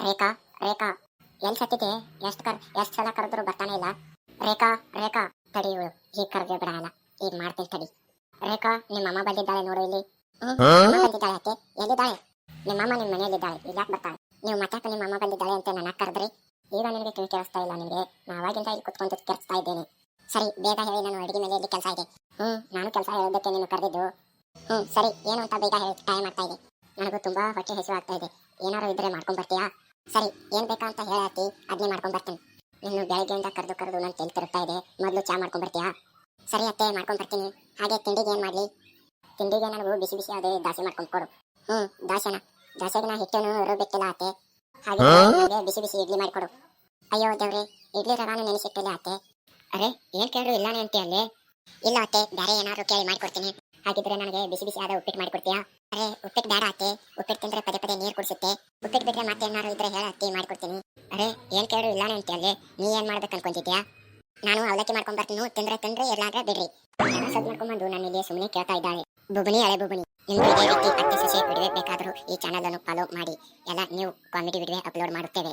ರೇಖಾ ರೇಖಾ L ಸತ್ತಿದೆ ಎಷ್ಟು ಕರ್ ಎಷ್ಟು ಸಲ ಕರೆದ್ರು ಬರ್ತಾನೆ ಇಲ್ಲ? ರೇಖಾ ರೇಖಾ ತಡಿ ಇವಳು ಈಗ ಕರೆದ್ರೆ ಬಿಡಲ್ಲ. ಈಗ ಮಾಡ್ತೀನಿ ತಡಿ. ರೇಖಾ ನಿಮ್ಮ ಅಮ್ಮ ಬಂದಿದ್ದಾಳೆ ನೋಡು ಇಲ್ಲಿ. ಬಂದಿದ್ದಾಳೆ ಅತ್ತೆ ಎಲ್ಲಿದ್ದಾಳೆ? ನಿಮ್ಮ ಅಮ್ಮ ನಿಮ್ಮ ಮನೆಯಲ್ಲಿದ್ದಾಳೆ ಇಲ್ಲಿ ಯಾಕೆ ಬರ್ತಾಳೆ? ನೀವು ಮತ್ತೆ ನಿಮ್ಮ ಅಮ್ಮ ಬಂದಿದ್ದಾಳೆ ಅಂತ ನನ್ನ ಕರೆದ್ರಿ? ಈಗ ನಿಮಗೆ ಕಿವಿ ಕೇಳಿಸ್ತಾ ಇಲ್ಲ ನಿಮಗೆ. ನಾವಾಗಿಂದ ಇಲ್ಲಿ ಕುತ್ಕೊಂಡು ಕೆರ್ಸ್ತಾ ಇದ್ದೇನೆ. ಸರಿ ಬೇಗ ಹೇಳಿ ನಾನು ಅಡಿಗೆ ಮನೆಯಲ್ಲಿ ಕೆಲಸ ಇದೆ. ಹ್ಞೂ ನಾನು ಕೆಲಸ ಹೇಳೋದಕ್ಕೆ ನೀನು ಕರೆದಿದ್ದು. ಹ್ಞೂ ಸರಿ ಏನು ಅಂತ ಬೇಗ ಹೇಳಿ ಟೈಮ್ ಮಾಡ್ತಾ ಇದೆ ನನಗೂ ತುಂಬಾ ಹೊಟ್ಟೆ ಹೆಸರು ಆಗ್ತಾ ಇದೆ. ಏನಾರು ಇದ್ರೆ ಮಾಡ್ಕೊಂಡ್ ಬರ್ತೀಯಾ? ಸರಿ ಏನ್ ಬೇಕ ಅಂತ ಹೇಳಾಕಿ ಅದ್ನೇ ಮಾಡ್ಕೊಂಡ್ ಬರ್ತೀನಿ. ಇನ್ನು ಬೆಳಗ್ಗೆಯಿಂದ ಕರೆದು ಕರೆದು ನನ್ನ ತೆಲ್ ತಿರುಗ್ತಾ ಇದೆ. ಮೊದಲು ಚಾ ಮಾಡ್ಕೊಂಡ್ ಬರ್ತೀಯಾ? ಸರಿ ಅತ್ತೆ ಮಾಡ್ಕೊಂಡ್ ಬರ್ತೀನಿ. ಹಾಗೆ ತಿಂಡಿಗೆ ಏನ್ ಮಾಡ್ಲಿ? ತಿಂಡಿಗೆ ನನಗೂ ಬಿಸಿ ಬಿಸಿ ಅದೇ ದಾಸೆ ಮಾಡ್ಕೊಂಡ್ ಕೊಡು. ಹ್ಮ್ ದಾಸೆನ ದಾಸೆಗೆ ನಾ ಹಿಟ್ಟನ್ನು ರುಬ್ಬಿಟ್ಟಿಲ್ಲ ಅತ್ತೆ. ಹಾಗೆ ಬಿಸಿ ಬಿಸಿ ಇಡ್ಲಿ ಮಾಡಿಕೊಡು ಅಯ್ಯೋ ದೇವ್ರಿ ಇಡ್ಲಿ ರವಾನು ನೆನೆಸಿಟ್ಟಿಲ್ಲ ಅತ್ತೆ. ಅರೆ ಏನ್ ಕೇಳಿದ್ರು ಇಲ್ಲಾನೆ ಅಂತೆ ಅಲ್ಲಿ? ಇಲ್ಲ ಅತ್ತೆ ಬೇರೆ ಏನಾದ್ರು ಕೇಳಿ ಮಾಡ್ಕೊಡ್ತೀನಿ ಹಾಗಿದ್ರೆ ನನಗೆ ಬಿಸಿ ಬಿಸಿ ಆದ ಉಪ್ಪಿಟ್ಟು ಮಾಡಿಕೊಡ್ತೀಯಾ ಅರೆ ಉಪ್ಪಿಟ್ಟು ಬೇಡ ಅತ್ತೆ. ಉಪ್ಪಿಟ್ಟು ತಿಂದ್ರೆ ಪದೇ ನೀರು ಕುಡಿಸುತ್ತೆ. ಬುಕ್ಕೆಟ್ ಬಿಟ್ರೆ ಮತ್ತೆ ಏನಾದ್ರು ಇದ್ರೆ ಹೇಳ ಅತ್ತಿ ಮಾಡ್ಕೊಡ್ತೀನಿ. ಅರೆ, ಏನ್ ಕೇಳು ಇಲ್ಲಾನೆ ಅಂತೆ ಅಲ್ಲಿ ನೀ ಏನ್ ಮಾಡ್ಬೇಕು ಅನ್ಕೊಂತಿದ್ಯಾ? ನಾನು ಅವಲಕ್ಕಿ ಮಾಡ್ಕೊಂಡ್ ಬರ್ತೀನಿ. ತಿಂದ್ರೆ ತಿಂದ್ರೆ ಎಲ್ಲಾದ್ರೆ ಬಿಡ್ರಿ. ಸದ್ ಮಾಡ್ಕೊಂಡ್ಬಂದು ನಾನು ಇಲ್ಲಿ ಸುಮ್ಮನೆ ಕೇಳ್ತಾ ಇದ್ದಾಳೆ. ಬುಬನಿ ಅಳೆ ಬುಬನಿ. ನಿಮ್ಗೆ ಇದೇ ರೀತಿ ಅತ್ತೆ, ಸೊಸೆ ವಿಡಿಯೋ ಬೇಕಾದರೂ ಈ ಚಾನಲ್ ಅನ್ನು ಫಾಲೋ ಮಾಡಿ. ಎಲ್ಲ ನೀವು ಕಾಮಿಡಿ ವಿಡಿಯೋ ಅಪ್ಲೋಡ್ ಮಾಡುತ್ತೇವೆ.